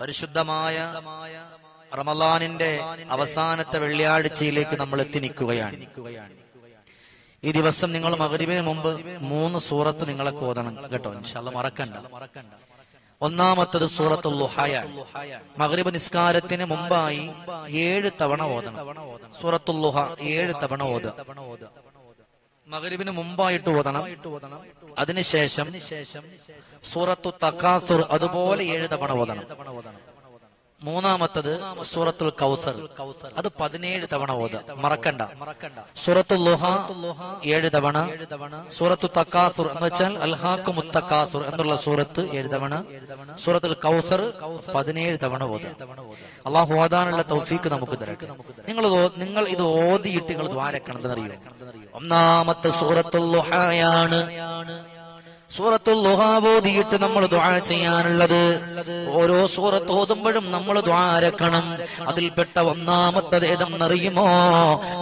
പരിശുദ്ധമായ റമലാനിന്റെ അവസാനത്തെ വെള്ളിയാഴ്ചയിലേക്ക് നമ്മൾ എത്തി നിൽക്കുകയാണ്. ഈ ദിവസം നിങ്ങൾ മകരിവിന് മുമ്പ് മൂന്ന് സൂറത്ത് നിങ്ങളെ കോതണം കേട്ടോ ഇൻഷാല്ല മറക്കണ്ട. ഒന്നാമത്തത് സൂറത്തുൽ ലുഹയാണ്. നിസ്കാരത്തിന് മുമ്പായി ഏഴ് തവണ ഓതണം. സൂറത്തുൽ ലുഹ ഏഴ് തവണ ഓതുക. മഗ്രിബിന് മുമ്പായിട്ട് ഓതണം. അതിനുശേഷം സൂറത്തു തക്കാത്തുർ അതുപോലെ ഏഴ് തവണ ഓതണം. മൂന്നാമത്തത് സൂറത്തുൽ കൗസർ അത് പതിനേഴ് തവണ ഓത് മറക്കണ്ട. സൂറത്തുൽ ലുഹ ഏഴ് തവണ. സൂറത്തു തക്കാസുർ എന്ന് വെച്ചാൽ അൽഹാഖു മുത്തക്കാസുർ എന്നുള്ള സൂറത്ത് ഏഴ് തവണ. സൂറത്തുൽ കൗസർ പതിനേഴ് തവണ ഓത് അള്ളാഹു ഓതാനുള്ള തൗഫീക്ക് നമുക്ക് തരട്ടെ. നിങ്ങൾ നിങ്ങൾ ഇത് ഓതിയിട്ട് നിങ്ങൾ ദ്വാരക്കണമെന്നറിയോ ഒന്നാമത്തെ സൂറത്തുൽ ലുഹയാണ്. സൂറത്തുൽ ഓതിയിട്ട് നമ്മൾ ദുആ ചെയ്യാനുള്ളത്. ഓരോ സൂറത്ത് ഓതുമ്പോഴും നമ്മൾ ദ്വാരക്കണം അതിൽപ്പെട്ട ഒന്നാമത്തെ ഒന്നാമത്തത് ഏതെന്നറിയുമോ?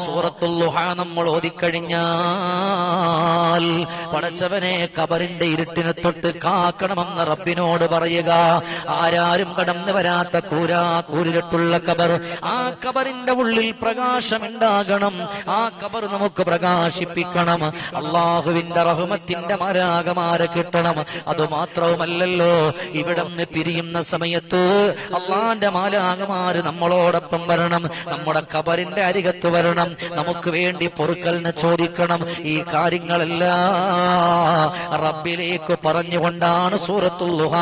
സൂറത്തുൽ നമ്മൾ ഓതിക്കഴിഞ്ഞാൽ പടച്ചവനെ കബറിന്റെ ഇരുട്ടിനെ തൊട്ട് കാക്കണമെന്ന് റബ്ബിനോട് പറയുക. ആരാരും കടന്നു വരാത്ത കൂരാ കൂരിട്ടുള്ള കബർ ആ കബറിന്റെ ഉള്ളിൽ പ്രകാശമുണ്ടാകണം. ആ കബർ നമുക്ക് പ്രകാശിപ്പിക്കണം. അള്ളാഹുവിന്റെ റഹ്മത്തിന്റെ മാരാകമാരെ കിട്ടണം. അത് മാത്രവുമല്ലല്ലോ. ഇവിടന്ന് പിരിയുന്ന സമയത്ത് അള്ളാന്റെ മാലാകമാര് നമ്മളോടൊപ്പം വരണം. നമ്മുടെ കബറിന്റെ അരികത്ത് വരണം. നമുക്ക് വേണ്ടി പൊറുക്കലിന് ചോദിക്കണം. ഈ കാര്യങ്ങളെല്ലാം റബ്ബിലേക്ക് പറഞ്ഞുകൊണ്ടാണ് സൂറത്തുൽ ലുഹ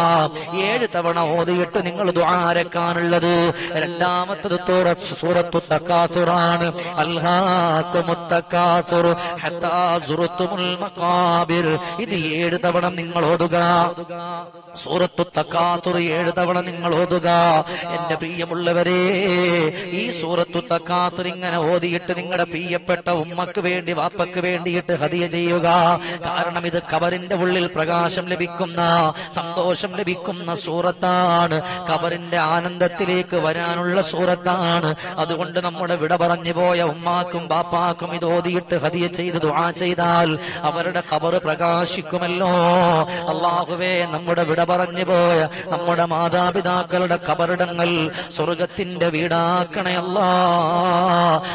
ഏഴ് തവണ ഓതിയിട്ട് നിങ്ങൾ ദ്വാരക്കാനുള്ളത്. രണ്ടാമത്തത് സൂറത്തു തക്കാസുറാണ് അൽഹാക്കുമുത്തക്കാസുർ ഹത്താ ഇത് ഏഴ് തവണ നിങ്ങൾ ഓതുക സൂറത്തു തക്കാത്തുറി ഏഴ് തവണ നിങ്ങൾ ഓതുക. എന്റെ പ്രിയമുള്ളവരെ ഈ സൂറത്തു തക്കാത്തുർ ഇങ്ങനെ ഓതിയിട്ട് നിങ്ങളുടെ പ്രിയപ്പെട്ട ഉമ്മക്ക് വേണ്ടി വാപ്പക്ക് വേണ്ടിയിട്ട് ഹതിയ ചെയ്യുക. കാരണം ഇത് കബറിന്റെ ഉള്ളിൽ പ്രകാശം ലഭിക്കുന്ന സന്തോഷം ലഭിക്കുന്ന സൂറത്താണ്. കബറിന്റെ ആനന്ദത്തിലേക്ക് വരാനുള്ള സൂറത്താണ്. അതുകൊണ്ട് നമ്മുടെ വിട പറഞ്ഞു പോയ ഉമ്മാക്കും ബാപ്പാക്കും ഇത് ഓതിയിട്ട് ഹതിയ ചെയ്ത് ദുആ ചെയ്താൽ അവരുടെ കബറ് പ്രകാശിക്കുമല്ലോ. അള്ളാഹുവേ നമ്മുടെ വിട പറഞ്ഞു പോയ നമ്മുടെ മാതാപിതാക്കളുടെ കബറിടങ്ങൾ സ്വർഗത്തിന്റെ വീടാക്കണേ അല്ലാ.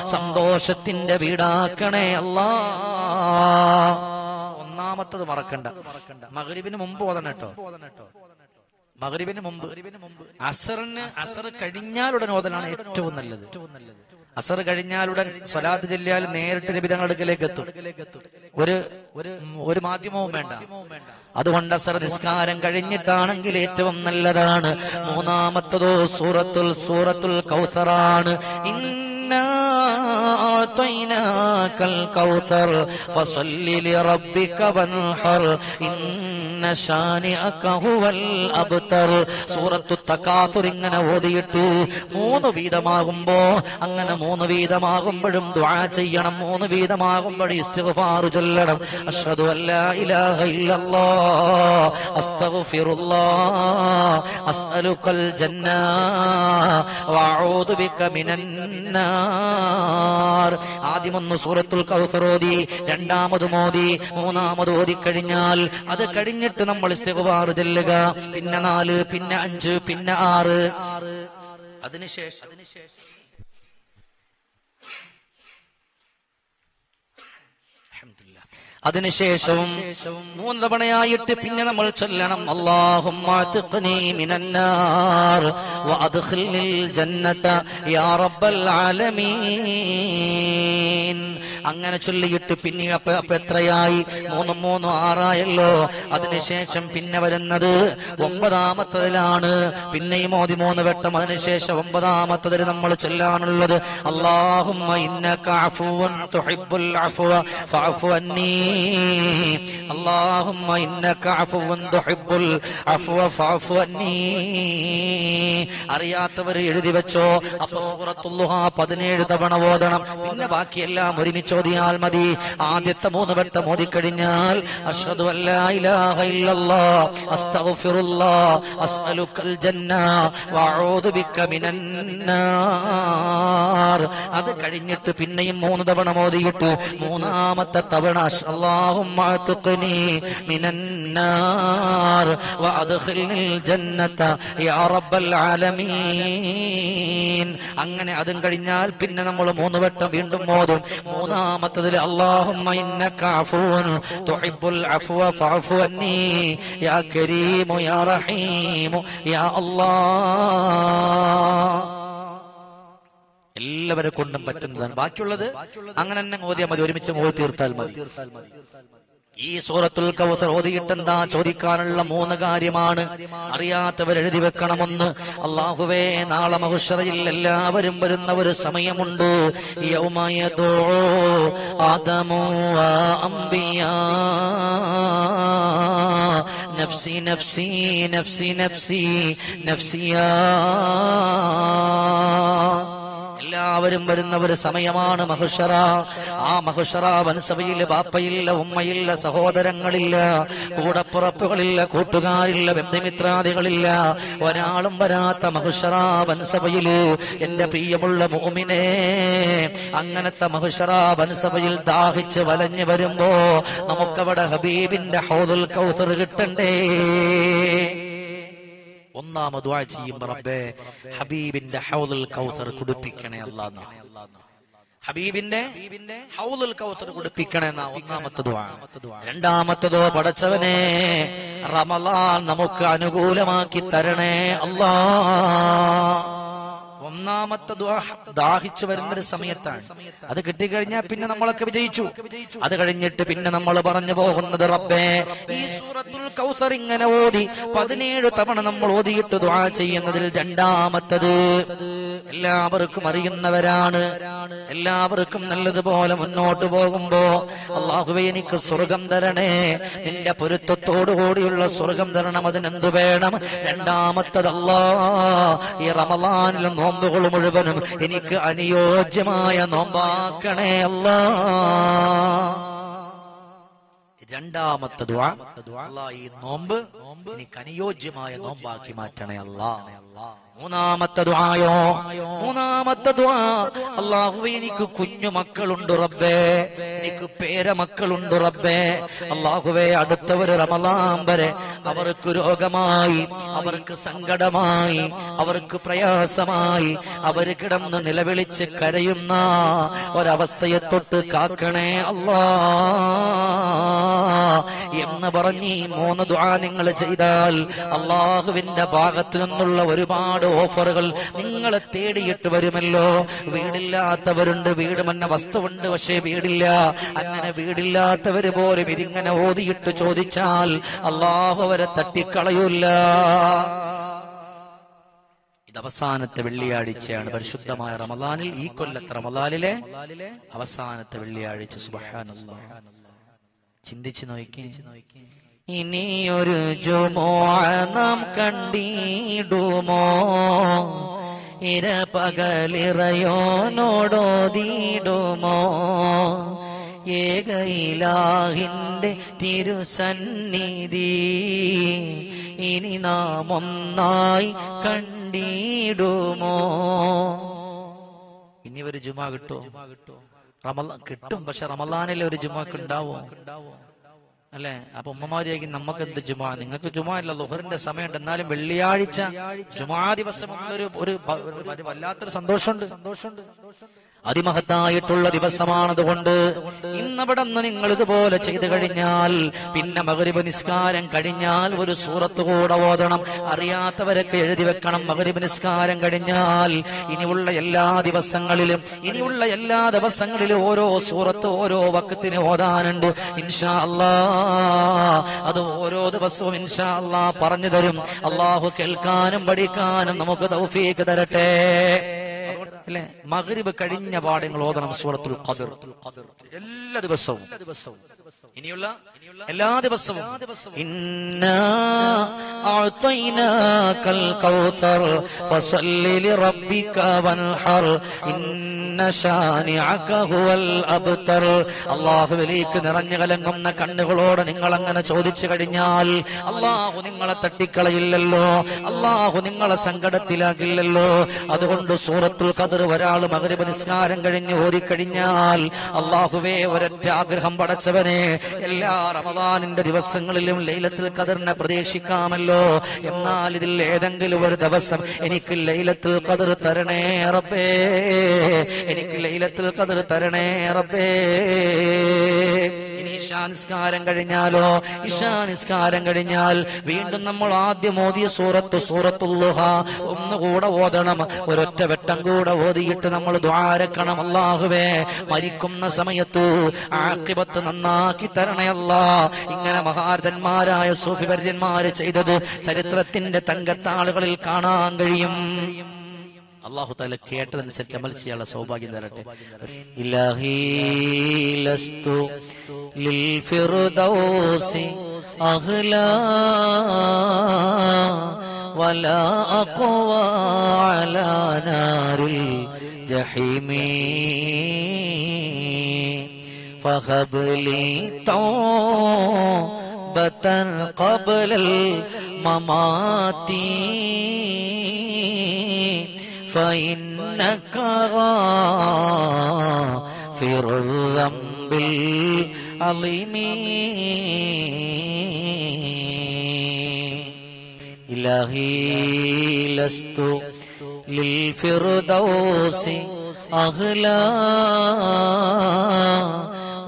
സന്തോഷത്തിന്റെ വീടാക്കണേ അല്ലാ. ഒന്നാമത്തത് മറക്കണ്ട. മകരിവിന് മുമ്പ് ഓതണം കേട്ടോ. മകരിബിന് മുമ്പ്. അസറിന് അസർ കഴിഞ്ഞാലുടൻ ഓതലാണ് ഏറ്റവും നല്ലത്. അസർ കഴിഞ്ഞാൽ ഉടൻ സ്വലാത്ത് ചെല്ലിയാൽ നേരിട്ട് നിബിതങ്ങളുടെ അടുക്കലേക്ക് എത്തും. ഒരു ഒരു മാധ്യമവും വേണ്ട. അതുകൊണ്ട് അസർ നിസ്കാരം കഴിഞ്ഞിട്ടാണെങ്കിൽ ഏറ്റവും നല്ലതാണ്. മൂന്നാമത്തതോ സൂറത്തുൽ സൂറത്തുൽ കൗസറാണ്. ഇന്നാ أعطيناك الكوثر فصل لربك وانحر إن شانئك هو الأبتر സൂറത്തു തക്കാത്തുർ ഇങ്ങനെ ഓതിയിട്ട് മൂന്ന് വീതമാകുമ്പോ അങ്ങനെ മൂന്ന് വീതമാകുമ്പോഴും ദുആ ചെയ്യണം മൂന്ന് വീതമാകുമ്പോഴും ഇസ്തിഗ്ഫാർ ചൊല്ലണം അഷ്ഹദു അല്ലാ ഇലാഹ ഇല്ലല്ലാഹ് അസ്തഗ്ഫിറുല്ലാഹ് അസ്അലുക്കൽ ജന്ന വഅഊദു ബിക മിനൻ നാർ ആദ്യം ഒന്ന് സൂറത്തുൽ കൗസർ ഓതി രണ്ടാമത് മോദി മൂന്നാമത് ഓതി കഴിഞ്ഞാൽ അത് കഴിഞ്ഞിട്ട് നമ്മൾ ഇസ്തിഗ്ഫാർ ചെല്ലുക പിന്നെ നാല് പിന്നെ അഞ്ച് പിന്നെ ആറ് അതിനുശേഷം അൽഹംദുലില്ലാ. അതിനുശേഷവും മൂന്ന് തവണയായിട്ട് പിന്നെ നമ്മൾ ചൊല്ലണം. ആലമീൻ. അങ്ങനെ ചൊല്ലിയിട്ട് പിന്നെ അപ്പൊ എത്രയായി? മൂന്നും മൂന്നും ആറായല്ലോ. അതിനുശേഷം പിന്നെ വരുന്നത് ഒമ്പതാമത്തതിലാണ്. പിന്നെയും മോദി മൂന്ന് വട്ടം അതിനുശേഷം ഒമ്പതാമത്തതിൽ നമ്മൾ ചൊല്ലാനുള്ളത്. അല്ലാഹുമ്മ ഇന്നക إنك عفو تحب العفو فاعف عني അറിയാത്തവർ എഴുതി വെച്ചോ. അപ്പൊ സൂറത്തുല്ലുഹ പതിനേഴ് തവണ ഓതണം. പിന്നെ ബാക്കിയെല്ലാം ഒരുമിച്ച് ഓതിയാൽ മതി. ആദ്യത്തെ മൂന്ന് വട്ടം ഓതിക്കഴിഞ്ഞാൽ അല്ലാ ഇലാഹ അസ്അലുക്കൽ ജന്ന. വഅഊദു ബിക അത് കഴിഞ്ഞിട്ട് പിന്നെയും മൂന്ന് തവണ ഓതിയിട്ട് മൂന്നാമത്തെ തവണ അഷ് اعتقني من النار وادخلني الجنه يا رب العالمين അങ്ങനെ അതും കഴിഞ്ഞാൽ പിന്നെ നമ്മൾ മൂന്ന് വട്ടം വീണ്ടും ഓതും. മൂന്നാമത്തതിൽ അല്ലാഹുമ്മ ഇന്നക അഫൂൻ തുഹിബ്ബുൽ അഫ്വ ഫഅഫു അന്നി. യാ കരീമു യാ റഹീമു യാ അല്ലാഹ്. എല്ലാവരെ കൊണ്ടും പറ്റുന്നതാണ്. ബാക്കിയുള്ളത് അങ്ങനെ തന്നെ ഓതിയാൽ മതി ഒരുമിച്ച് ഓതി തീർത്താൽ മതി. ഈ സൂറത്തുൽ കൗസർ ഓതിയിട്ടെന്താ? ചോദിക്കാനുള്ള മൂന്ന് കാര്യമാണ്. അറിയാത്തവർ എഴുതി വെക്കണമെന്ന്. അള്ളാഹുവേ നാളെ മഹുഷറയിൽ എല്ലാവരും വരുന്ന ഒരു സമയമുണ്ട്. യൗമയതോ അംബിയാ. നഫ്സി നഫ്സി നഫ്സി നഫ്സി നഫ്സിയാ. എല്ലാവരും വരുന്ന ഒരു സമയമാണ് മഹുഷറ. ആ മഹുഷറ വൻസഭയിൽ ബാപ്പയില്ല ഉമ്മയില്ല സഹോദരങ്ങളില്ല കൂടപ്പുറപ്പുകളില്ല കൂട്ടുകാരില്ല ബന്ധുമിത്രാദികളില്ല. ഒരാളും വരാത്ത മഹുഷറ വൻസഭയിൽ എന്റെ പ്രിയമുള്ള മോമിനെ അങ്ങനത്തെ മഹുഷറ വൻസഭയിൽ ദാഹിച്ച് വലഞ്ഞു വരുമ്പോ നമുക്കവിടെ ഹബീബിന്റെ ഹൗദുൽ കൗസർ കിട്ടണ്ടേ? ഒന്നാമത് ചെയ്യുമ്പോ റബ്ബേ ഹബീബിന്റെ ഹൗദുൽ കൗസർ കുടിപ്പിക്കണേ അല്ലാന്ന്. ഹബീബിന്റെ ഹൗദുൽ കൗസർ കുടിപ്പിക്കണേ എന്നാ ഒന്നാമത്തെ ദുആ. രണ്ടാമത്തതോ പടച്ചവനെ റമളാൻ നമുക്ക് അനുകൂലമാക്കി തരണേ അല്ലാ. ഒന്നാമത്തെ ദാഹിച്ചു വരുന്ന ഒരു സമയത്താണ്. അത് കിട്ടിക്കഴിഞ്ഞാൽ പിന്നെ നമ്മളൊക്കെ വിജയിച്ചു. അത് കഴിഞ്ഞിട്ട് പിന്നെ നമ്മൾ പറഞ്ഞു പോകുന്നത് റബ്ബേ ഈ സൂറത്തുൽ കൗസർ ഇങ്ങനെ ഓതി പതിനേഴ് തവണ നമ്മൾ ഓതിയിട്ട് ദുആ ചെയ്യുന്നതിൽ രണ്ടാമത്തത്. എല്ലാവർക്കും അറിയുന്നവരാണ്. എല്ലാവർക്കും നല്ലതുപോലെ മുന്നോട്ട് പോകുമ്പോ അള്ളാഹുവെ എനിക്ക് സ്വർഗം തരണേ. നിന്റെ പൊരുത്തത്തോടു കൂടിയുള്ള സ്വർഗം തരണം അതിനെന്ത് വേണം? രണ്ടാമത്തതല്ല. ഈ റമലാനിൽ നോമ്പുകൾ മുഴുവനും എനിക്ക് അനുയോജ്യമായ നോമ്പാക്കണേ അല്ല. രണ്ടാമത്തെ ഈ നോമ്പ് എനിക്ക് അനുയോജ്യമായ നോമ്പാക്കി മാറ്റണേ അല്ലാ. മൂന്നാമത്തെ ദുആയോ? മൂന്നാമത്തെ ദുആ. അല്ലാഹുവേ എനിക്ക് കുഞ്ഞു മക്കളുണ്ട് റബ്ബേ. എനിക്ക് പേരമക്കളുണ്ട് റബ്ബേ. അല്ലാഹുവേ അടുത്തവര് റമളാൻ വരെ അവർക്ക് രോഗമായി അവർക്ക് സങ്കടമായി അവർക്ക് പ്രയാസമായി അവർ കിടന്ന് നിലവിളിച്ച് കരയുന്ന ഒരവസ്ഥയെ തൊട്ട് കാക്കണേ അല്ലാ എന്ന് പറഞ്ഞ് ഈ മൂന്ന് ദുആ നിങ്ങൾ ചെയ്താൽ അള്ളാഹുവിന്റെ ഭാഗത്തു നിന്നുള്ള ഒരുപാട് ഓഫറുകൾ നിങ്ങളെ തേടിയിട്ട് വരുമല്ലോ. വീടില്ലാത്തവരുണ്ട് വീട് മന്ന വസ്തുവുണ്ട് പക്ഷേ വീടില്ല. അങ്ങനെ വീടില്ലാത്തവര് പോലും ഇതിങ്ങനെ ഓതിയിട്ട് ചോദിച്ചാൽ അള്ളാഹു അവരെ തട്ടിക്കളയൂല്ല. ഇത് അവസാനത്തെ വെള്ളിയാഴ്ചയാണ്. പരിശുദ്ധമായ റമദാനിൽ ഈ കൊല്ലത്തെ റമദാനിലെ അവസാനത്തെ വെള്ളിയാഴ്ച. സുബ്ഹാനല്ലാഹ്. ചിന്തിച്ചു നോക്കി. ഇനിയൊരു ജുമോ നാം കണ്ടിടുമോ? ഇര പകലിറയോനോടോതിടുമോ ഏകയിലാഹിന്റെ തിരുസന്നിധി ഇനി നാം ഒന്നായി കണ്ടിടുമോ? ഇനി ഒരു ജുമാ കിട്ടോ. റമല കിട്ടും. പക്ഷെ റമലാനിലെ ഒരു ജുമാക്ക് ഉണ്ടാവോ. അല്ലെ? അപ്പൊ ഉമ്മമാരിയായിരിക്കും നമുക്ക് എന്ത് ജുമാ? നിങ്ങൾക്ക് ജുമാ ഇല്ല ലുഹറിന്റെ സമയമുണ്ട്. എന്നാലും വെള്ളിയാഴ്ച ജുമാ ദിവസം ഒരു ഒരു വല്ലാത്തൊരു സന്തോഷമുണ്ട് സന്തോഷമുണ്ട്. അതിമഹത്തായിട്ടുള്ള ദിവസമാണതുകൊണ്ട് ഇന്നവിടെ നിന്ന് നിങ്ങൾ ഇതുപോലെ ചെയ്തു കഴിഞ്ഞാൽ പിന്നെ മകരിബ് നിസ്കാരം കഴിഞ്ഞാൽ ഒരു സൂറത്ത് കൂടെ ഓതണം. അറിയാത്തവരൊക്കെ എഴുതി വെക്കണം. മകരിബ് നിസ്കാരം കഴിഞ്ഞാൽ ഇനിയുള്ള എല്ലാ ദിവസങ്ങളിലും ഇനിയുള്ള എല്ലാ ദിവസങ്ങളിലും ഓരോ സൂറത്ത് ഓരോ വക്കത്തിന് ഓതാനുണ്ട്. ഇൻഷാ അല്ലാ അത് ഓരോ ദിവസവും ഇൻഷാ അല്ലാ പറഞ്ഞു തരും. അള്ളാഹു കേൾക്കാനും പഠിക്കാനും നമുക്ക് തൗഫീക്ക് തരട്ടെ. അല്ലെ മഗ്രിബ് കഴിഞ്ഞ പാടങ്ങൾ ഓതണം സൂറത്തുൽ എല്ലാ ദിവസവും. ഇനിയുള്ള എല്ലാ ദിവസവും അല്ലാഹുവിലേക്ക് നിറഞ്ഞു കലങ്ങുന്ന കണ്ണുകളോട് നിങ്ങൾ അങ്ങനെ ചോദിച്ചു കഴിഞ്ഞാൽ അള്ളാഹു നിങ്ങളെ തട്ടിക്കളയില്ലല്ലോ അള്ളാഹു നിങ്ങളെ സങ്കടത്തിലാകില്ലല്ലോ അതുകൊണ്ട് സൂറത്തുൽ കതിർ ഒരാൾ മഗ്രിബ് നിസ്കാരം കഴിഞ്ഞ് ഓരിക്കഴിഞ്ഞാൽ അള്ളാഹുവേ ഒരൊറ്റ ആഗ്രഹം പടച്ചവനെ എല്ലാ റമദാനിന്റെ ദിവസങ്ങളിലും ലൈലത്തിൽ ഖദറിനെ പ്രതീക്ഷിക്കാമല്ലോ. എന്നാൽ ഇതിൽ ഏതെങ്കിലും ഒരു ദിവസം എനിക്ക് ലൈലത്തിൽ കതിർ തരണേ റബ്ബേ. എനിക്ക് ലൈലത്തിൽ കതിർ തരണേ റബ്ബേ. ഇനി ഇശാനിസ്കാരം കഴിഞ്ഞാലോ? ഇഷാനിസ്കാരം കഴിഞ്ഞാൽ വീണ്ടും നമ്മൾ ആദ്യം ഓതിയ സൂറത്ത് സൂറത്തുല്ലുഹ ഒന്നുകൂടെ ഓതണം. ഒരൊറ്റ വെട്ടം കൂടെ ഓതിയിട്ട് നമ്മൾ ദ്വാരക്കണം. അല്ലാഹുവേ മരിക്കുന്ന സമയത്ത് ആക്കിപത്ത് നന്നാക്കി തരണയല്ല ഇങ്ങനെ മഹാരഥന്മാരായ സൂഫിവര്യന്മാര് ചെയ്തത് ചരിത്രത്തിന്റെ തങ്കത്താളുകളിൽ കാണാൻ കഴിയും. അള്ളാഹു താല കേട്ടതനുസരിച്ച് അമൽ ചെയ്യാനുള്ള സൗഭാഗ്യം തരട്ടെ ഇലാഹി ലസ്തു ലിൽ ഫിർദൗസി അഹ്ലാ ولا أقوى على نار الجحيم فهب لي توبة قبل الممات فإنك غافر الذنب العظيم. إلهي لست للفردوس أغلى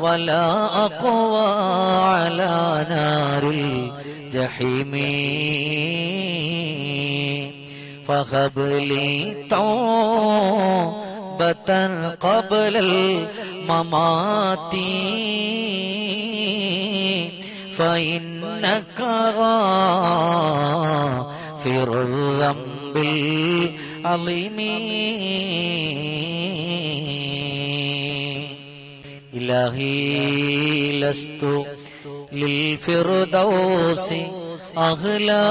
ولا أقوى على نار الجحيم. فهب لي توبة قبل الممات. فإنك غافر الذنب العظيم. إلهي لست للفردوس أغلى.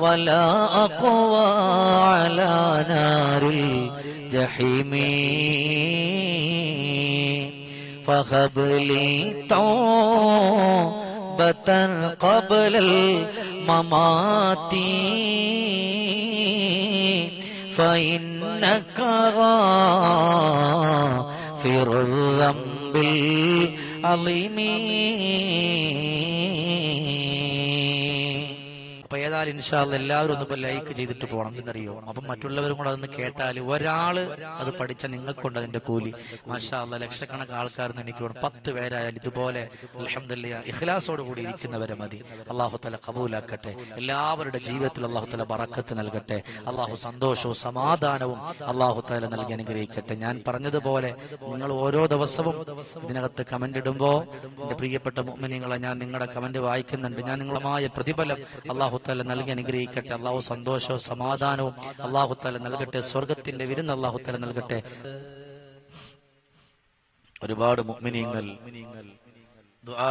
ولا أقوى على نار الجحيم. فهب لي توبة قبل الممات. فإنك غافر الذنب العظيم. അപ്പൊ ഇൻഷാൽ എല്ലാവരും ഒന്ന് ലൈക്ക് ചെയ്തിട്ട് പോകണം. എന്നറിയോ അപ്പം മറ്റുള്ളവരും കൂടെ അതൊന്ന് കേട്ടാൽ ഒരാൾ അത് പഠിച്ച നിങ്ങൾക്കുണ്ട് അതിന്റെ കൂലി. മാഷാല്ല ലക്ഷക്കണക്കിന് ലക്ഷക്കണക്ക് ആൾക്കാരെന്ന് എനിക്ക് പത്ത് പേരായാലും ഇതുപോലെ അലഹമില്ല ഇഖ്ലാസോട് കൂടി ഇരിക്കുന്നവരെ മതി. അള്ളാഹു തല കബൂലാക്കട്ടെ. എല്ലാവരുടെ ജീവിതത്തിൽ അള്ളാഹു തല ബറക്കത്ത് നൽകട്ടെ. അള്ളാഹു സന്തോഷവും സമാധാനവും അള്ളാഹു തല നൽകി അനുഗ്രഹിക്കട്ടെ. ഞാൻ പറഞ്ഞതുപോലെ നിങ്ങൾ ഓരോ ദിവസവും ഇതിനകത്ത് കമന്റ് ഇടുമ്പോ എന്റെ പ്രിയപ്പെട്ട മുഅ്മിനീങ്ങളെ ഞാൻ നിങ്ങളുടെ കമന്റ് വായിക്കുന്നുണ്ട്. ഞാൻ നിങ്ങളുമായ പ്രതിഫലം അള്ളാഹു താല നൽകി അനുഗ്രഹിക്കട്ടെ. അള്ളാഹു സന്തോഷവും സമാധാനവും അള്ളാഹു തല നൽകട്ടെ. സ്വർഗത്തിന്റെ വിരുന്ന് അള്ളാഹു തല നൽകട്ടെ. ഒരുപാട് മുഗ്മിനിയങ്ങൾ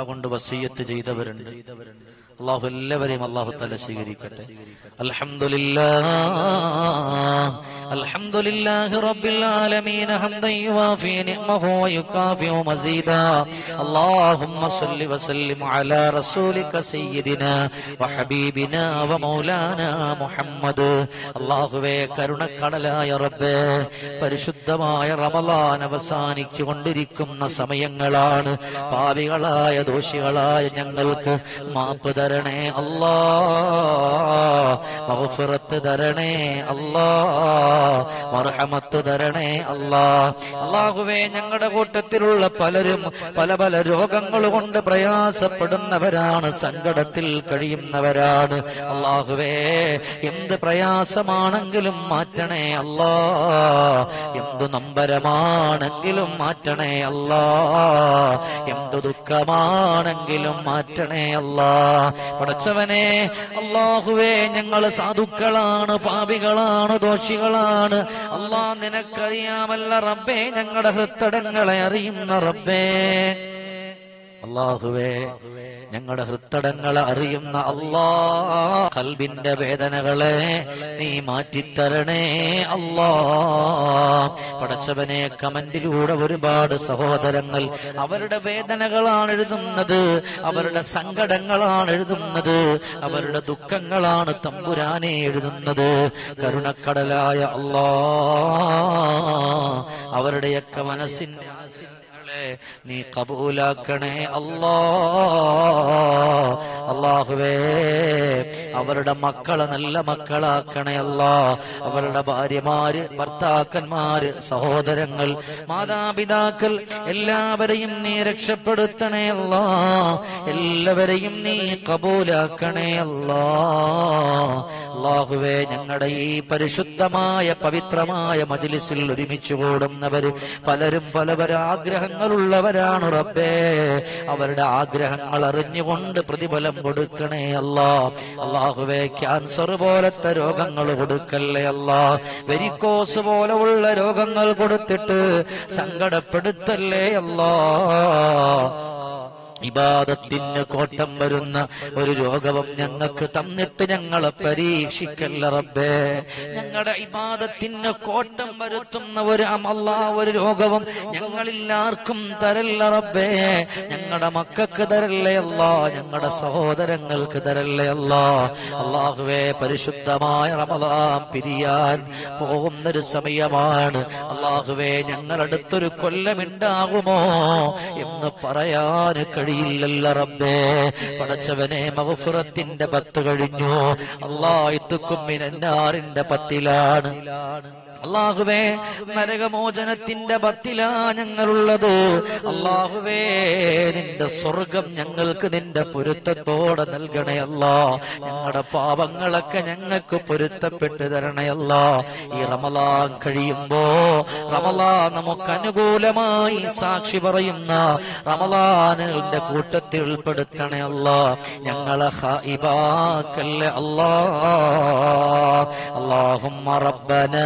കൊണ്ട് വസീയത്ത് ചെയ്തവരുണ്ട്. അള്ളാഹു എല്ലാവരെയും അള്ളാഹു തല സ്വീകരിക്കട്ടെ അൽഹംദുലില്ലാഹ് അൽഹംദുലില്ലാഹി റബ്ബിൽ ആലമീൻ ഹംദൻ യുവാഫി നിഅമഹു വയുകാഫി മസീദാ اللهم صل وسلم على رسولك سيدنا وحبيبنا ومولانا محمد അള്ളാഹുവേ കരുണക്കടലായ റബ്ബേ പരിശുദ്ധമായ റമലാൻ അവസാനിച്ചു കൊണ്ടിരിക്കുന്ന സമയങ്ങളാണ് പാവികളായ ദോഷികളായ ഞങ്ങൾക്ക് മാപ്പ് തരണേ അല്ലാ മഗ്ഫിറത്ത് തരണേ അല്ലാ മർഹമത്ത് തരണേ അല്ലാ അള്ളാഹുവേ ഞങ്ങളുടെ കൂട്ടത്തിലുള്ള പലരും പല പല രോഗങ്ങൾ കൊണ്ട് പ്രയാസപ്പെടുന്നവരാണ് സങ്കടത്തിൽ കഴിയുന്നവരാണ്. അള്ളാഹുവേ എന്ത് പ്രയാസമാണെങ്കിലും മാറ്റണേ അല്ലാ എന്ത് നമ്പരമാണെങ്കിലും മാറ്റണേ അല്ലാ എന്ത് ദുഃഖമാണെങ്കിലും മാറ്റണേ അല്ലാ പടച്ചവനെ അള്ളാഹുവേ ഞങ്ങൾ സാധുക്കളാണ് പാപികളാണ് ദോഷികളാണ്. അള്ളാഹ് നിനക്കറിയാമല്ല റബ്ബേ ഞങ്ങളുടെ ഹൃത്തടങ്ങളെ അറിയുന്ന റബ്ബേ. അള്ളാഹുവേ ഞങ്ങളുടെ ഹൃത്തടങ്ങളെ അറിയുന്ന അള്ളാ കൽബിന്റെ വേദനകളെ നീ മാറ്റിത്തരണേ അല്ലാ പടച്ചവനെ കമന്റിലൂടെ ഒരുപാട് സഹോദരങ്ങൾ അവരുടെ വേദനകളാണ് എഴുതുന്നത് അവരുടെ സങ്കടങ്ങളാണ് എഴുതുന്നത് അവരുടെ ദുഃഖങ്ങളാണ് തമ്പുരാനെ എഴുതുന്നത്. കരുണക്കടലായ അള്ളാ അവരുടെയൊക്കെ മനസ്സിന്റെ നീ കബൂലാക്കണേ അല്ലാ. അള്ളാഹുവേ അവരുടെ മക്കളെ നല്ല മക്കളാക്കണേ അല്ലാ. അവരുടെ ഭാര്യമാര് ഭർത്താക്കന്മാര് സഹോദരങ്ങൾ മാതാപിതാക്കൾ എല്ലാവരെയും നീ രക്ഷപ്പെടുത്തണേ അല്ലാ. എല്ലാവരെയും നീ കബൂലാക്കണേ അല്ലാ. അള്ളാഹുവേ ഞങ്ങളുടെ ഈ പരിശുദ്ധമായ പവിത്രമായ മജിലിസിൽ ഒരുമിച്ച് കൂടുന്നവര് പലരും പല പല ആഗ്രഹങ്ങളുള്ളവരാണ് റബ്ബേ. അവരുടെ ആഗ്രഹങ്ങൾ അറിഞ്ഞുകൊണ്ട് പ്രതിഫലം കൊടുക്കണേ അല്ലാ. അള്ളാഹുവേ ക്യാൻസർ പോലത്തെ രോഗങ്ങൾ കൊടുക്കല്ലേ അല്ലാ. വെരിക്കോസ് പോലെയുള്ള രോഗങ്ങൾ കൊടുത്തിട്ട് സങ്കടപ്പെടുത്തല്ലേ അല്ലാ. ഇബാദത്തിന് കോട്ടം വരുന്ന ഒരു രോഗവും ഞങ്ങൾക്ക് തന്നിട്ട് ഞങ്ങളെ പരീക്ഷിക്കല്ല റബ്ബേ. ഞങ്ങളുടെ ഇബാദത്തിന് കോട്ടം വരുത്തുന്ന ഒരു അമല്ല ഒരു രോഗവും ഞങ്ങളില്ലാർക്കും തരല്ല റബ്ബേ. ഞങ്ങളുടെ മക്കൾക്ക് തരല്ലേ അല്ല ഞങ്ങളുടെ സഹോദരങ്ങൾക്ക് തരല്ലേ അല്ല. അള്ളാഹുവേ പരിശുദ്ധമായ റമദാൻ പിരിയാൻ പോകുന്നൊരു സമയമാണ്. അള്ളാഹുവേ ഞങ്ങളടുത്തൊരു കൊല്ലമുണ്ടാകുമോ എന്ന് പറയാൻ കഴിയില്ലല്ല റബ്ബേ. പടച്ചവനെ മവഫുറത്തിന്റെ പത്ത് കഴിഞ്ഞു. അള്ളാഹത്തുക്കും മിനന്നാറിന്റെ പത്തിലാണ്. അള്ളാഹുവേ നരകമോചനത്തിന്റെ ബത്തിലാ ഞങ്ങളുള്ളത്. അള്ളാഹുവേ നിന്റെ സ്വർഗം ഞങ്ങൾക്ക് നിന്റെ പൊരുത്തത്തോടെ നൽകണയല്ല ഞങ്ങളുടെ പാപങ്ങളൊക്കെ ഞങ്ങൾക്ക് പൊരുത്തപ്പെട്ട് തരണയല്ല ഈ റമലാൻ കഴിയുമ്പോ റമലാ നമുക്ക് അനുകൂലമായി സാക്ഷി പറയുന്ന റമലാനുകളുടെ കൂട്ടത്തിൽ ഉൾപ്പെടുത്തണയല്ല ഞങ്ങളെ ഹൈബാക്കല്ലേ അല്ലാ. അള്ളാഹുമ്മ റബ്ബനാ